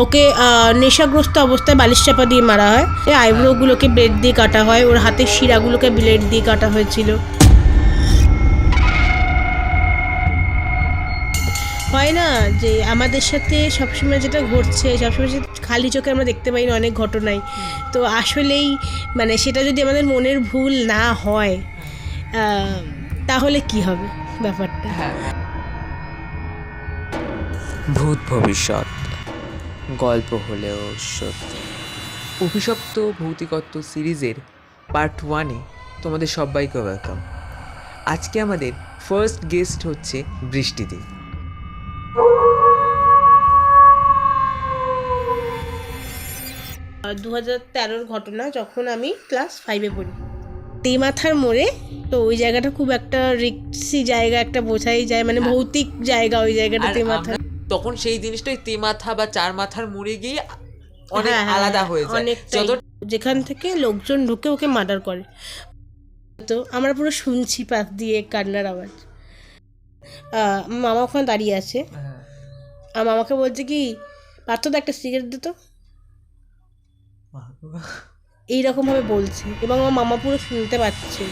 ওকে নেশাগ্রস্ত অবস্থায় বালিশ চাপা দিয়ে মারা হয়। আইব্রোগুলোকে ব্লেড দিয়ে কাটা হয়, ওর হাতের শিরাগুলোকে ব্লেড দিয়ে কাটা হয়েছিল। হয় না যে আমাদের সাথে সবসময় যেটা ঘটছে, সবসময় খালি চোখে আমরা দেখতে পাই না অনেক ঘটনাই। তো আসলেই মানে সেটা যদি আমাদের মনের ভুল না হয় তাহলে কি হবে ব্যাপারটা? ভূত ভবিষ্যৎ। গল্প হলেও সত্যি। অভিশপ্ত ভৌতিকত্ব সিরিজের পার্ট ওয়ানে তোমাদের সবাইকে ওয়েলকাম। আজকে আমাদের ফার্স্ট গেস্ট হচ্ছে বৃষ্টিদি দু। হাজার তেরোর ঘটনা যখন আমি ক্লাস ফাইভে পড়ি। তেমাথার মোড়ে তো ওই জায়গাটা খুব একটা রিক্সি জায়গা একটা বোঝাই যায় মানে ভৌতিক জায়গা ওই জায়গাটা আমরা তখন সেই জিনিসটাই তে মাথা বা চার মাথার মুড়ে গিয়ে অনেক হ্যাঁ, হ্যাঁ, আলাদা হ্যাঁ, হয়ে যায় যত যেখান থেকে লোকজন ঢুকে ওকে মার্ডার করে। তো আমরা পুরো শুনছি পাশ দিয়ে কান্নার আওয়াজ। মামা ওখানে দাঁড়িয়ে আছে। আর মামাকে বলছে কি পার্থ দা একটা সিগারেট দিত এইরকমভাবে বলছে। এবং আমার মামা পুরো শুনতে পাচ্ছে।